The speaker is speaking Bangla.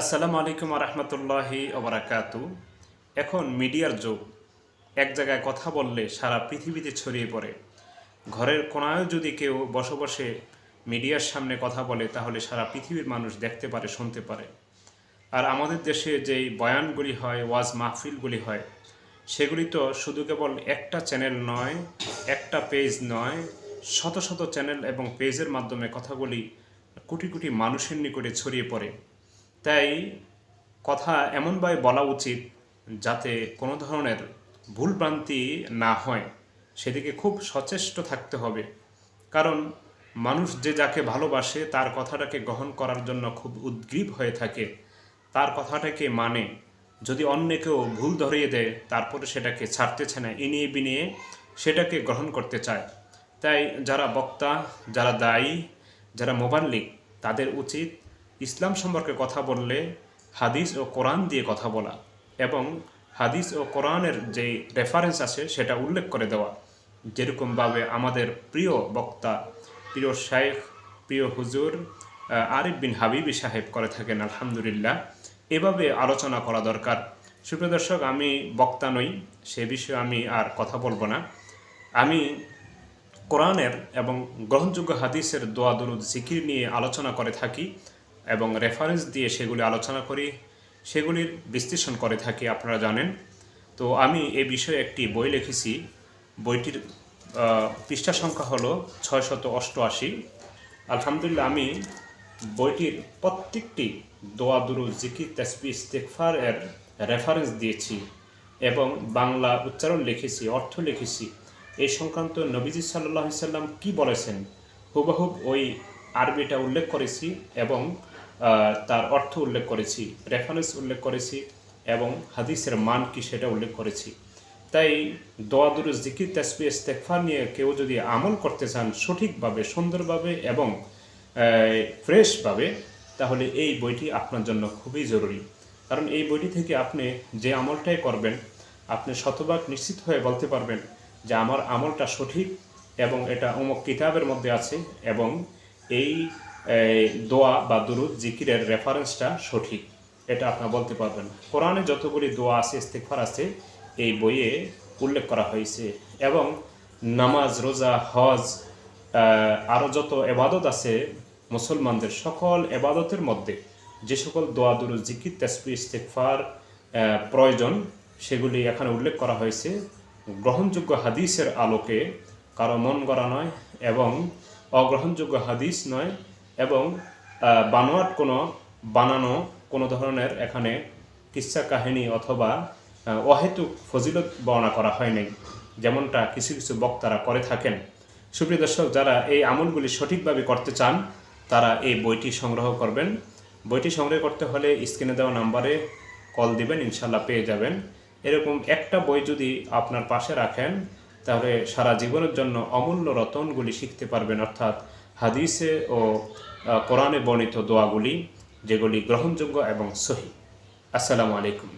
আসসালামু আলাইকুম রহমতুল্লাহি ওবরাকাতু এখন মিডিয়ার যুগ। এক জায়গায় কথা বললে সারা পৃথিবীতে ছড়িয়ে পড়ে। ঘরের কোনায় যদি কেউ বসে বসে মিডিয়ার সামনে কথা বলে, তাহলে সারা পৃথিবীর মানুষ দেখতে পারে, শুনতে পারে। আর আমাদের দেশে যেই বয়ানগুলি হয়, ওয়াজ মাহফিলগুলি হয়, সেগুলি তো শুধু কেবল একটা চ্যানেল নয়, একটা পেজ নয়, শত শত চ্যানেল এবং পেজের মাধ্যমে কথাগুলি কোটি কোটি মানুষের নিকটে ছড়িয়ে পড়ে। তাই কথা এমনভাবে বলা উচিত যাতে কোনো ধরনের ভুলভ্রান্তি না হয়। সেদিকে খুব সচেষ্ট থাকতে হবে। কারণ মানুষ যে যাকে ভালোবাসে, তার কথাটাকে গ্রহণ করার জন্য খুব উদ্গ্রীব হয়ে থাকে। তার কথাটাকে মানে। যদি অন্য কেউ ভুল ধরিয়ে দেয়, তারপরে সেটাকে ছাড়তেছে না ইনিয়ে বিনিয়ে সেটাকে গ্রহণ করতে চায়। তাই যারা বক্তা, যারা দায়ী, যারা মোবাইল মোবাল্লিক, তাদের উচিত ইসলাম সম্পর্কে কথা বললে হাদিস ও কোরআন দিয়ে কথা বলা এবং হাদিস ও কোরআনের যে রেফারেন্স আছে সেটা উল্লেখ করে দেওয়া। যেরকমভাবে আমাদের প্রিয় বক্তা, প্রিয় শাইখ প্রিয় হুজুর আরিফ বিন হাবিবি সাহেব করে থাকেন, আলহামদুলিল্লাহ। এভাবে আলোচনা করা দরকার। সুপ্রিয় দর্শক, আমি বক্তা নই, সে বিষয়ে আমি আর কথা বলব না। আমি কোরআনের এবং গ্রহণযোগ্য হাদিসের দোয়া, দরুদ, জিকির নিয়ে আলোচনা করে থাকি। এবং রেফারেন্স দিয়ে সেগুলি আলোচনা করি, সেগুলির বিশ্লেষণ করে থাকি, আপনারা জানেন। তো আমি এ বিষয়ে একটি বই লিখেছি। বইটির পৃষ্ঠা সংখ্যা হলো ছয়শত অষ্টআশি। আলহামদুলিল্লাহ, আমি বইটির প্রত্যেকটি দোয়া দুরু জিকির তেসবি ইস্তেকফার এর রেফারেন্স দিয়েছি এবং বাংলা উচ্চারণ লিখেছি, অর্থ লিখেছি। এই সংক্রান্ত নবীজি সাল্লাহ সাল্লাম কি বলেছেন? হুবহুব ওই আরবিটা উল্লেখ করেছি এবং তার অর্থ উল্লেখ করেছি রেফারেন্স উল্লেখ করেছি এবং হাদিসের মান কি সেটা উল্লেখ করেছি। তাই দোয়া দুরু জিকির তেসবি ইস্তেকফার নিয়ে কেউ যদি আমল করতে চান সঠিকভাবে, সুন্দরভাবে এবং ফ্রেশভাবে, তাহলে এই বইটি আপনার জন্য খুবই জরুরি। কারণ এই বইটি থেকে আপনি যে আমলটাই করবেন, আপনি শতভাগ নিশ্চিত হয়ে বলতে পারবেন যে আমার আমলটা সঠিক এবং এটা অমুক কিতাবের মধ্যে আছে এবং এই এই, দোয়া বা দুরুদ জিকিরের রেফারেন্সটা সঠিক। এটা আপনার বলতে পারবেন। কোরআনে যতগুলি দোয়া আছে ইস্তেকফার আছে এই বইয়ে উল্লেখ করা হয়েছে। এবং নামাজ রোজা হজ আরও যত এবাদত আছে মুসলমানদের সকল এবাদতের মধ্যে যে সকল দোয়া দুরু জিকির তেসপি ইস্তেকফার প্রয়োজন সেগুলি এখানে উল্লেখ করা হয়েছে। গ্রহণযোগ্য হাদিসের আলোকে কারও মন গড়া নয় এবং অগ্রহণযোগ্য হাদিস নয় এবং বানোয়াট কোনো বানানো কোনো ধরনের এখানে কিচ্ছা কাহিনী অথবা অহেতুক ফজিলত বর্ণনা করা হয় নাই যেমনটা কিছু কিছু বক্তারা করে থাকেন। সুপ্রিয় দর্শক, যারা এই আমলগুলি সঠিকভাবে করতে চান, তারা এই বইটি সংগ্রহ করবেন। বইটি সংগ্রহ করতে হলে স্ক্রিনে দেওয়া নাম্বারে কল দিবেন ইনশাল্লাহ পেয়ে যাবেন। এরকম একটা বই যদি আপনার পাশে রাখেন, তাহলে সারা জীবনের জন্য অমূল্য রতনগুলি শিখতে পারবেন, অর্থাৎ হাদিসে ও কোরআনে বর্ণিত দোয়াগুলি যেগুলি গ্রহণযোগ্য এবং সহি। আসসালামু আলাইকুম।